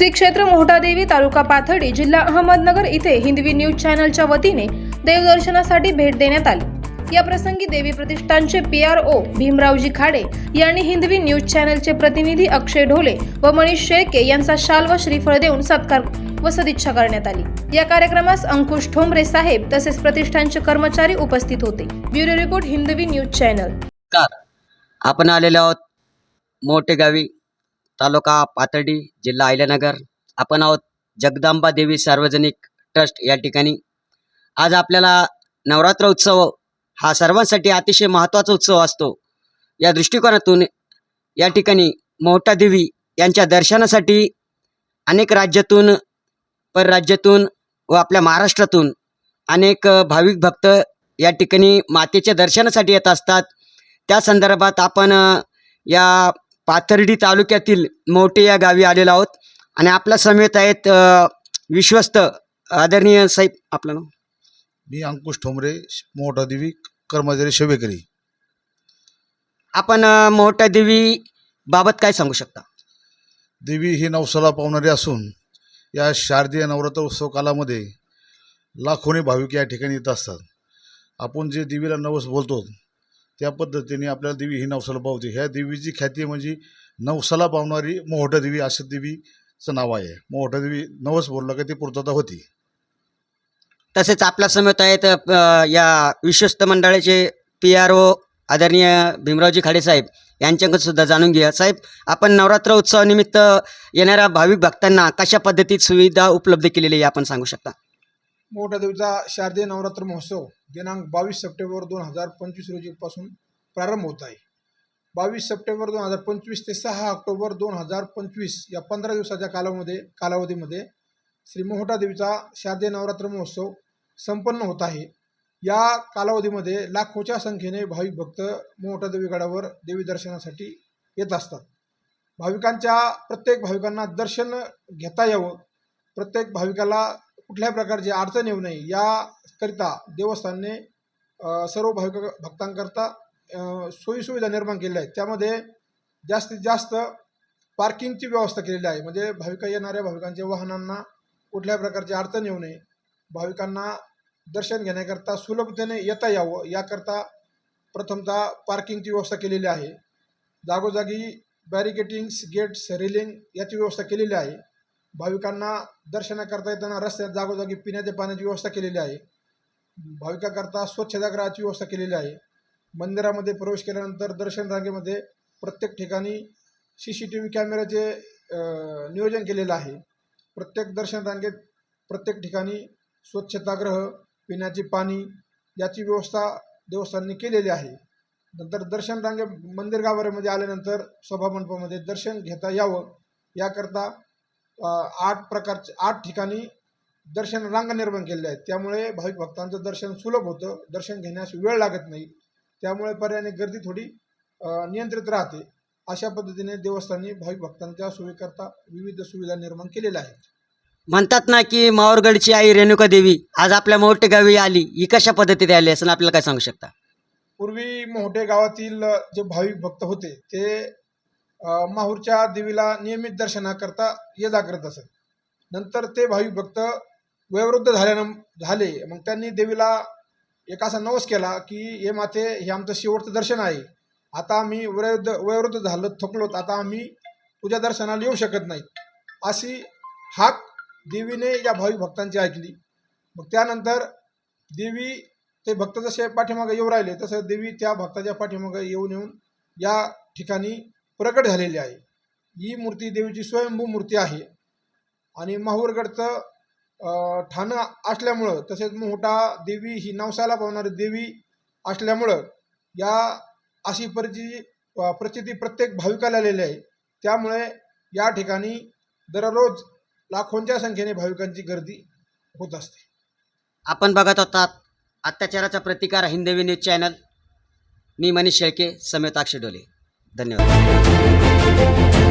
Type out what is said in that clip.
श्री क्षेत्र मोहटादेवी तालुका पाथर्डी जिल्हा अहमदनगर इथे हिंदवी न्यूज चॅनलच्या वतीने देवदर्शनासाठी भेट देण्यात आली. या प्रसंगी देवी प्रतिष्ठानचे P R O Bhimraoji Khade यांनी हिंदवी न्यूज चॅनलचे प्रतिनिधी अक्षय ढोले व मनीष शेळके यांचा शाल व श्रीफळ देऊन सत्कार व सदिच्छा करण्यात आली. या कार्यक्रमास अंकुश ठोंबरे साहेब तसेच प्रतिष्ठानचे कर्मचारी उपस्थित होते. Bureau report Hindavi news channel. आपण आलेलो आहोत मोठे गावी. तालुका पाथर्डी जिल्हा अहिल्यानगर. आपण आहोत जगदंबा देवी सार्वजनिक ट्रस्ट या ठिकाणी. आज आपल्याला नवरात्र उत्सव हा सर्वांसाठी अतिशय महत्त्वाचा उत्सव असतो. या दृष्टिकोनातून या ठिकाणी मोठा देवी यांच्या दर्शनासाठी अनेक राज्यातून परराज्यातून व आपल्या महाराष्ट्रातून अनेक भाविक भक्त या ठिकाणी मातेच्या दर्शनासाठी येत असतात. त्या संदर्भात आपण या पाथर्डी तालुक्यातील मोठे या गावी आलेलो आहोत. आणि आपल्या समेत आहेत विश्वस्त आदरणीय साहेब आपलं नाव? मी अंकुश ठोंबरे मोठा देवी कर्मचारी सेवेकरी. आपण मोठ्या देवी बाबत काय सांगू शकता? देवी ही नवसाला पावणारी असून या शारदीय नवरात्र उत्सव कालामध्ये लाखोनी भाविक या ठिकाणी येत असतात. आपण जे देवीला नवस बोलतो त्या पद्धतीने आपल्याला देवी ही नवसाला पावते. ह्या देवीची ख्याती म्हणजे नवसाला पावणारी मोहटा देवी अशा देवीचं नाव आहे. मोहटा देवी नवस बोलला का ती पूर्तता होती. तसेच आपल्या समेत आहेत या विश्वस्त मंडळाचे पी आर ओ आदरणीय भीमरावजी खाडे साहेब. यांच्याकडून सुद्धा जाणून घ्या साहेब आपण नवरात्र उत्सवानिमित्त येणाऱ्या भाविक भक्तांना कशा पद्धतीत सुविधा उपलब्ध केलेली आहे आपण सांगू शकता? मोठा देवीचा शारदीय नवरात्र महोत्सव दिनांक बावीस सप्टेंबर दोन हजार पंचवीस रोजीपासून प्रारंभ होत आहे. बावीस सप्टेंबर दोन हजार पंचवीस ते सहा ऑक्टोबर दोन हजार पंचवीस या पंधरा दिवसाच्या कालामध्ये कालावधीमध्ये श्री मोहटा देवीचा शारदीय नवरात्र महोत्सव संपन्न होत आहे. या कालावधीमध्ये लाखोच्या संख्येने भाविक भक्त मोहटा देवीगडावर देवी दर्शनासाठी येत असतात. भाविकांच्या प्रत्येक भाविकांना दर्शन घेता यावं. प्रत्येक भाविकाला कुठल्याही प्रकारची अडचण येऊ नये. याकरिता देवस्थानने सर्व भाविक भक्तांकरता सोयीसुविधा निर्माण केलेल्या आहेत. त्यामध्ये जास्तीत जास्त पार्किंगची व्यवस्था केलेली आहे. म्हणजे भाविक येणाऱ्या भाविकांच्या वाहनांना कुठल्याही प्रकारची अडचण येऊ नये. भाविकांना दर्शन घेण्याकरता सुलभतेने येता यावं. याकरता प्रथमतः पार्किंगची व्यवस्था केलेली आहे. जागोजागी बॅरिकेटिंग्स गेट्स रेलिंग याची व्यवस्था केलेली आहे. भाविकांना दर्शनाकरता येताना रस्त्यात जागोजागी पिण्याच्या पाण्याची व्यवस्था केलेली आहे. भाविकाकरता स्वच्छताग्रहाची व्यवस्था केलेली आहे. मंदिरामध्ये प्रवेश केल्यानंतर दर्शन रांगेमध्ये प्रत्येक ठिकाणी सी सी टी व्ही कॅमेऱ्याचे नियोजन केलेलं आहे. प्रत्येक दर्शन रांगेत प्रत्येक ठिकाणी स्वच्छतागृह पिण्याचे पाणी याची व्यवस्था देवस्थानने केलेली आहे. नंतर दर्शन रांगे मंदिर गाभाऱ्यामध्ये आल्यानंतर सभामंडपामध्ये दर्शन घेता यावं याकरता आठ प्रकारचे आठ ठिकाणी दर्शन रांगा निर्माण केलेल्या आहेत. त्यामुळे भाविक भक्तांचं दर्शन सुलभ होतं. दर्शन घेण्यास वेळ लागत नाही. त्यामुळे पर्यायाने गर्दी थोडी नियंत्रित राहते. अशा पद्धतीने देवस्थानी भाविक भक्तांच्या सोयीकरता विविध सुविधा निर्माण केलेल्या आहेत. म्हणतात ना की माहूरगडची आई रेणुका देवी आज आपल्या मोठे गावी आली. ही कशा पद्धतीत आली असं आपल्याला काय सांगू शकता? पूर्वी मोठे गावातील जे भाविक भक्त होते ते माहूरच्या देवीला नियमित दर्शनाकरता ये जा करत असत नंतर ते भावी भक्त वयोवृद्ध झाल्यानं झाले. मग त्यांनी देवीला एक असा नवस केला की हे माते हे आमचं शेवटचं दर्शन आहे. आता आम्ही वयोवृद्ध वयोवृद्ध झालो थकलोत आता आम्ही तुझ्या दर्शनाला येऊ शकत नाही. अशी हाक देवीने या भावी भक्तांची ऐकली. मग त्यानंतर देवी ते भक्त जसे पाठीमागे येऊ राहिले तसं देवी त्या भक्ताच्या पाठीमागे येऊन येऊन या ठिकाणी प्रकट झालेली आहे. ही मूर्ती देवीची स्वयंभू मूर्ती आहे. आणि माहूरगडचं ठाणं असल्यामुळं तसेच मोठा देवी ही नवसाला पावणारी देवी असल्यामुळं या अशी परिचिती प्रचिती प्रत्येक भाविकाला आलेली आहे. त्यामुळे या ठिकाणी दररोज लाखोंच्या संख्येने भाविकांची गर्दी होत असते. आपण बघत होतात अत्याचाराचा प्रतिकार हिंदवी न्यूज चॅनल. मी मनीष शेळके समेत डोले धन्यवाद.